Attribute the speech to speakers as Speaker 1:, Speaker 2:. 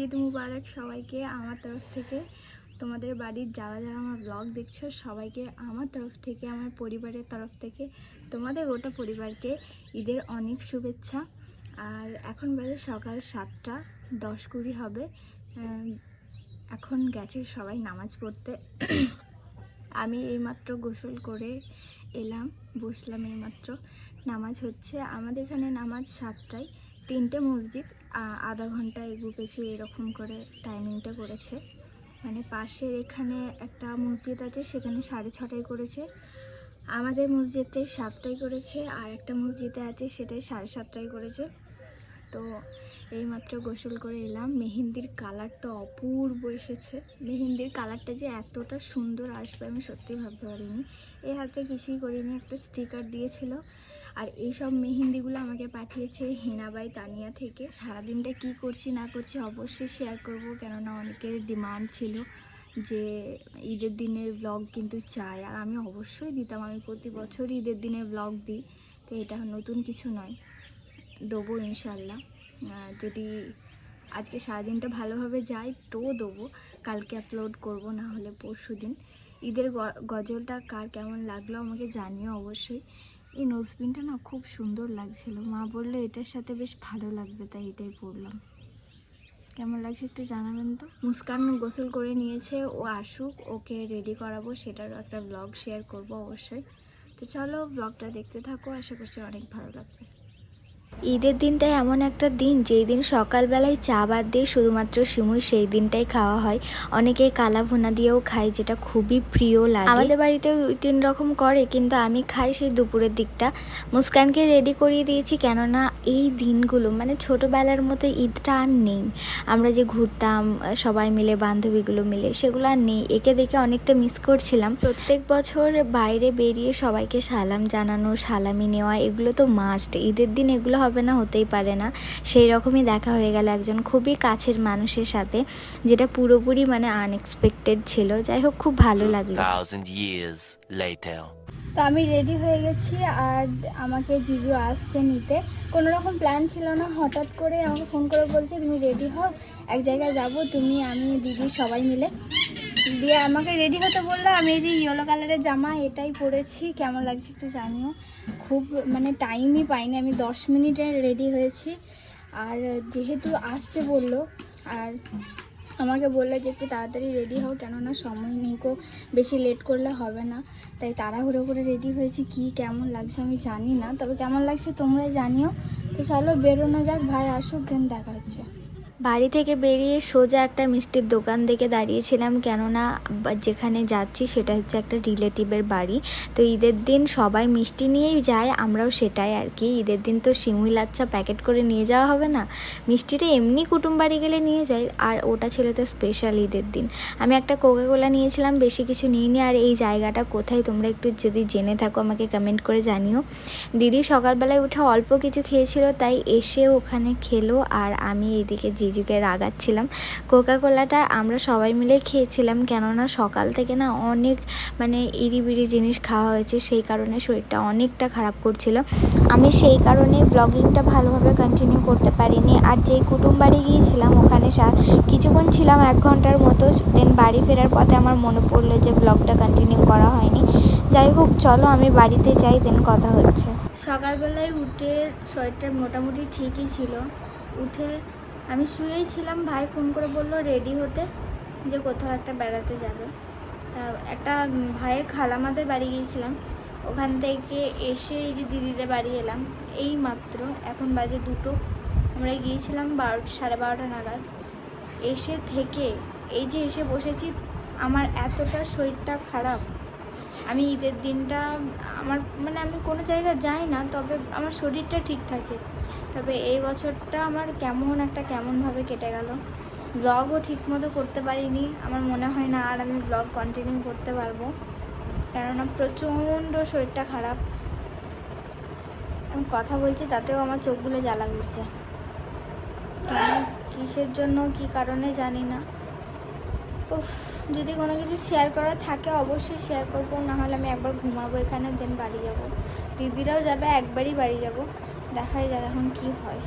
Speaker 1: ঈদ মুবারক সবাইকে আমার তরফ থেকে। তোমাদের বাড়ির যারা যারা আমার ব্লগ দেখছ, সবাইকে আমার তরফ থেকে, আমার পরিবারের তরফ থেকে, তোমাদের গোটা পরিবারকে ঈদের অনেক শুভেচ্ছা। আর এখন বাজে সকাল সাতটা, দশ কুড়ি হবে। এখন গেছে সবাই নামাজ পড়তে। আমি এইমাত্র গোসল করে এলাম, বসলাম এইমাত্র। নামাজ হচ্ছে, আমাদের এখানে নামাজ সাতটায়। তিনটে মসজিদ আধা ঘণ্টা এগু পেছু এরকম করে টাইমিংটা করেছে। মানে পাশের এখানে একটা মসজিদ আছে, সেখানে সাড়ে ছটায় করেছে। আমাদের মসজিদটাই সাতটায় করেছে, আর একটা মসজিদে আছে সেটাই সাড়ে সাতটায় করেছে। তো এইমাত্র গোসল করে এলাম। মেহেন্দির কালার তো অপূর্ব এসেছে। মেহেন্দির কালারটা যে এতটা সুন্দর আসবে আমি সত্যি ভাবতে পারিনি। এই হাতে কিছুই করিনি, একটা স্টিকার দিয়েছিল। আর এই সব মেহেন্দিগুলো আমাকে পাঠিয়েছে হেনাবাই তানিয়া থেকে। সারাদিনটা কি করছি না করছি অবশ্যই শেয়ার করব, কেননা অনেকের ডিমান্ড ছিল যে ঈদের দিনের ব্লগ কিন্তু চাই। আর আমি অবশ্যই দিতাম, আমি প্রতি বছর ঈদের দিনের ব্লগ দিই, তো এটা নতুন কিছু নয়, দেবো ইনশাল্লাহ যদি আজকে সারাদিনটা ভালোভাবে যায় তো দেবো, কালকে আপলোড করব, না হলে পরশু দিন ঈদের গজলটা কার কেমন লাগল আমাকে জানিও অবশ্যই। এই নোজপিনটা না খুব সুন্দর লাগছিল। মা বলল, এটার সাথে বেশ ভালো লাগবে, তাই এটাই পরলাম। কেমন লাগছে একটু জানাবেন তো? মুস্কান গোসল করে নিয়েছে, ও আসুক, ওকে রেডি করাবো সেটারও একটা ব্লগ শেয়ার করব অবশ্যই। তো চলো ব্লগটা দেখতে থাকো, আশা করছি অনেক ভালো লাগবে। ঈদের দিনটা এমন একটা দিন, যেই দিন সকালবেলায় চা বাদ দিয়ে শুধুমাত্র সিমুই সেই দিনটাই খাওয়া হয়। অনেকে কালা ভুনা দিয়েও খায়, যেটা খুবই প্রিয় লাগে। আমাদের বাড়িতে দুই তিন রকম করে, কিন্তু আমি খাই সেই দুপুরের দিকটা। মুস্কানকে রেডি করিয়ে দিয়েছি, কেননা এই দিনগুলো মানে ছোটোবেলার মতো ঈদটা আর নেই। আমরা যে ঘুরতাম, সবাই মিলে, বান্ধবীগুলো মিলে, সেগুলো আর নেই। একে দেখে অনেকটা মিস করছিলাম। প্রত্যেক বছর বাইরে বেরিয়ে সবাইকে সালাম জানানো, সালামি নেওয়া, এগুলো তো মাস্ট ঈদের দিন এগুলো হবে না হতেই পারে না। সেই রকমই দেখা হয়ে গেল একজন খুবই কাছের মানুষের সাথে যেটা পুরোপুরি মানে আনএক্সপেক্টেড ছিল। যাই হোক খুব ভালো লাগল. তো আমি রেডি হয়ে গেছি আর আমাকে জিজু আসছে নিতে। কোনো রকম প্ল্যান ছিল না হঠাৎ করে আমাকে ফোন করে বলছে তুমি রেডি হও? এক জায়গায় যাব তুমি আমি দিদি সবাই মিলে। দিয়ে আমাকে রেডি হতে বলল, আমি এই যে ইয়েলো কালারের জামা এটাই পরেছি, কেমন লাগছে একটু জানিও। খুব মানে টাইমই পাইনি, আমি দশ মিনিটে রেডি হয়েছি। আর যেহেতু আসছে বলল, আর আমাকে বলল যে একটু তাড়াতাড়ি রেডি হও, কেননা সময় নেই কো বেশি লেট করলে হবে না। তাই তাড়াহুড়ো করে রেডি হয়েছি, কি কেমন লাগছে আমি জানি না, তবে কেমন লাগছে তোমরাই জানিও। তো চলো বেরোনো যাক, ভাই আসুক দেন দেখা হচ্ছে। বাড়ি থেকে বেরিয়ে সোজা একটা মিষ্টির দোকান দেখে দাঁড়িয়েছিলাম, কেননা যেখানে যাচ্ছি সেটা হচ্ছে একটা রিলেটিভের বাড়ি। তো ঈদের দিন সবাই মিষ্টি নিয়েই যায়, আমরাও সেটাই আর কি। ঈদের দিন তো সিমুই লাচ্চা প্যাকেট করে নিয়ে যাওয়া হবে না। মিষ্টিটা এমনি কুটুম বাড়ি গেলে নিয়ে যাই আর ওটা ছিল তো স্পেশাল ঈদের দিন। আমি একটা কোকা কোলা নিয়েছিলাম, বেশি কিছু নিইনি। আর এই জায়গাটা কোথায় তোমরা একটু যদি জেনে থাকো, আমাকে কমেন্ট করে জানিও। দিদি সকালবেলায় উঠে অল্প কিছু খেয়েছিল, তাই এসে ওখানে খেলো, আর আমি এইদিকে জিজুকে রাগাচ্ছিলাম। কোকা কোলাটা আমরা সবাই মিলে খেয়েছিলাম, কেননা সকাল থেকে না অনেক মানে ইরিবিরি জিনিস খাওয়া হয়েছে, সেই কারণে শরীরটা অনেকটা খারাপ করছিল। আমি সেই কারণে ব্লগিংটা ভালোভাবে কন্টিনিউ করতে পারিনি। আর যেই কুটুম বাড়ি গিয়েছিলাম, ওখানে কিছুক্ষণ ছিলাম এক ঘণ্টার মতো দেন বাড়ি ফেরার পথে আমার মনে পড়ল যে ব্লগটা কন্টিনিউ করা হয়নি। যাই হোক, চলো আমি বাড়িতে যাই দেন কথা হচ্ছে। সকালবেলায় উঠে শরীরটা মোটামুটি ঠিকই ছিল। উঠে আমি শুয়েই ছিলাম, ভাই ফোন করে বলল রেডি হতে, যে কোথাও একটা বেড়াতে যাবে। তা একটা ভাইয়ের খালামাদের বাড়ি গিয়েছিলাম। ওখান থেকে এসে এই যে দিদিদের বাড়ি এলাম। এই মাত্র এখন বাজে দুটো। আমরা গিয়েছিলাম বারো, সাড়ে বারোটা নাগাদ। এসে থেকে এই যে এসে বসেছি, আমার এতটা শরীরটা খারাপ। আমি ঈদের দিনটা আমার মানে আমি কোনো জায়গায় যাই না, তবে আমার শরীরটা ঠিক থাকে। তবে এই বছরটা আমার কেমন একটা কেমনভাবে কেটে গেল। ব্লগও ঠিকমতো করতে পারিনি, আমার মনে হয় না আর আমি ব্লগ কন্টিনিউ করতে পারব। কেননা প্রচণ্ড শরীরটা খারাপ। আমি কথা বলছি, তাতেও আমার চোখগুলো জ্বালা কেন? কিসের জন্য, কি কারণে জানি না। উফ, যদি কোনো কিছু শেয়ার করার থাকে অবশ্যই শেয়ার করব, নাহলে আমি একবার ঘুমাবো এখানে দেন বাড়ি যাব। দিদিরাও যাবে, একবারই বাড়ি যাব। দেখা যায় এখন কি হয়।